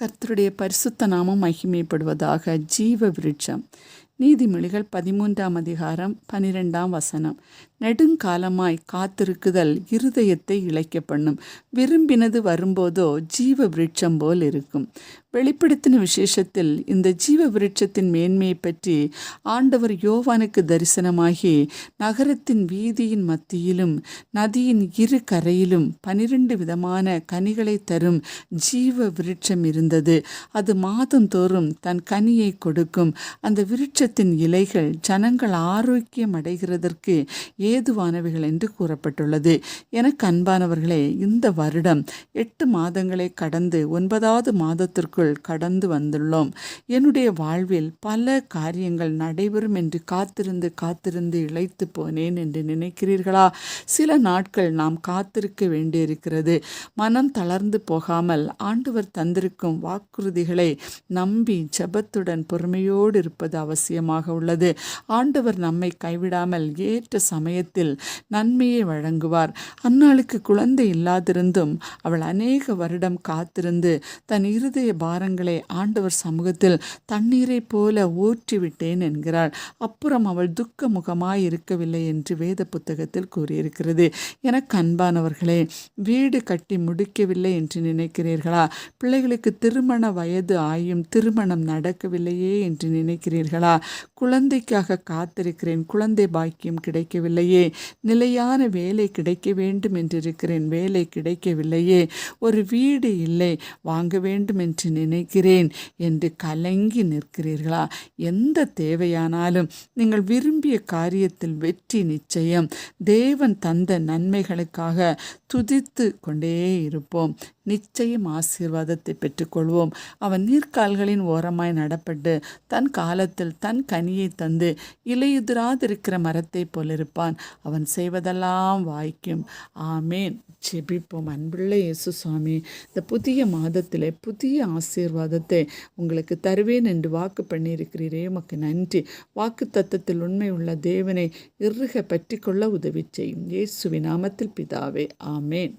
கர்த்தருடைய பரிசுத்த நாமம் மகிமைப்படுவதாக ஜீவ விருட்சம். நீதிமொழிகள் பதிமூன்றாம் அதிகாரம் பனிரெண்டாம் வசனம். நெடுங்காலமாய் காத்திருக்குதல் இருதயத்தை இழைக்க பண்ணும். விரும்பினது வரும்போதோ ஜீவ விருட்சம் போல் இருக்கும். வெளிப்படுத்தின விசேஷத்தில் இந்த ஜீவ விருட்சத்தின் மேன்மையை பற்றி ஆண்டவர் யோவானுக்கு தரிசனமாகி நகரத்தின் வீதியின் மத்தியிலும் நதியின் இரு கரையிலும் பனிரெண்டு விதமான கனிகளை தரும் ஜீவ விருட்சம் இருந்தது. அது மாதந்தோறும் தன் கனியை கொடுக்கும். அந்த விருட்சத்தின் இலைகள் ஜனங்கள் ஆரோக்கியம் அடைகிறதற்கு ஏதுவானவைகள் என்று கூறப்பட்டுள்ளது. எனக்கு அன்பானவர்களே இந்த வருடம் எட்டு மாதங்களை கடந்து ஒன்பதாவது மாதத்திற்குள் கடந்து வந்துள்ளோம். என்னுடைய வாழ்வில் பல காரியங்கள் நடைபெறும் என்று காத்திருந்து காத்திருந்து இழைத்து போனேன் என்று நினைக்கிறீர்களா? சில நாட்கள் நாம் காத்திருக்க வேண்டியிருக்கிறது. மனம் தளர்ந்து போகாமல் ஆண்டவர் தந்திருக்கும் வாக்குறுதிகளை நம்பி ஜெபத்துடன் பொறுமையோடு இருப்பது அவசியமாக உள்ளது. ஆண்டவர் நம்மை கைவிடாமல் ஏற்ற சமயத்தில் நன்மையை வழங்குவார். அன்னாளுக்கு குழந்தை இல்லாதிருந்தும் அவள் அநேக வருடம் காத்திருந்து தன் இருதய பாரங்களை ஆண்டவர் சமூகத்தில் தண்ணீரைப் போல ஊற்றிவிட்டேன் என்கிறாள் அப்புறம் அவள் துக்க முகமாய் இருக்கவில்லை என்று வேத புத்தகத்தில் கூறியிருக்கிறது. எனக்கு அன்பானவர்களே வீடு கட்டி முடிக்கவில்லை என்று நினைக்கிறீர்களா? பிள்ளைகளுக்கு திருமண வயது ஆயும் திருமணம் நடக்கவில்லையே என்று நினைக்கிறீர்களா? குழந்தைக்காக காத்திருக்கிறேன் குழந்தை பாக்கியம் கிடைக்கவில்லையே. நிலையான வேலை கிடைக்க வேண்டும் என்றிருக்கிறேன் வேலை கிடைக்கவில்லையே. ஒரு வீடு இல்லை வாங்க வேண்டும் என்று நினைக்கிறேன் என்று கலங்கி நிற்கிறீர்களா? எந்த தேவையானாலும் நீங்கள் விரும்பிய காரியத்தில் வெற்றி நிச்சயம். தேவன் தந்த நன்மைகளுக்காக துதித்து கொண்டே இருப்போம். நிச்சயம் ஆசீர்வாதத்தை பெற்றுக்கொள்வோம். அவன் நீர்க்கால்களின் ஓரமாய் நடப்பட்டு தன் காலத்தில் தன் கனியை தந்து இலையுதிராதிருக்கிற மரத்தைப் போலிருப்பான் அவன் செய்வதெல்லாம் வாய்க்கும். ஆமேன். ஜெபிப்போம். அன்புள்ள இயேசு சுவாமி இந்த புதிய மாதத்தில் புதிய ஆசீர்வாதத்தை உங்களுக்கு தருவேன் என்று வாக்கு பண்ணியிருக்கிறீரே. உமக்கு நன்றி. வாக்கு தத்தத்தில் உண்மை உள்ள தேவனை இறுக பற்றிக்கொள்ள உதவி செய்யும். இயேசுவின் நாமத்தில் பிதாவே. ஆமேன்.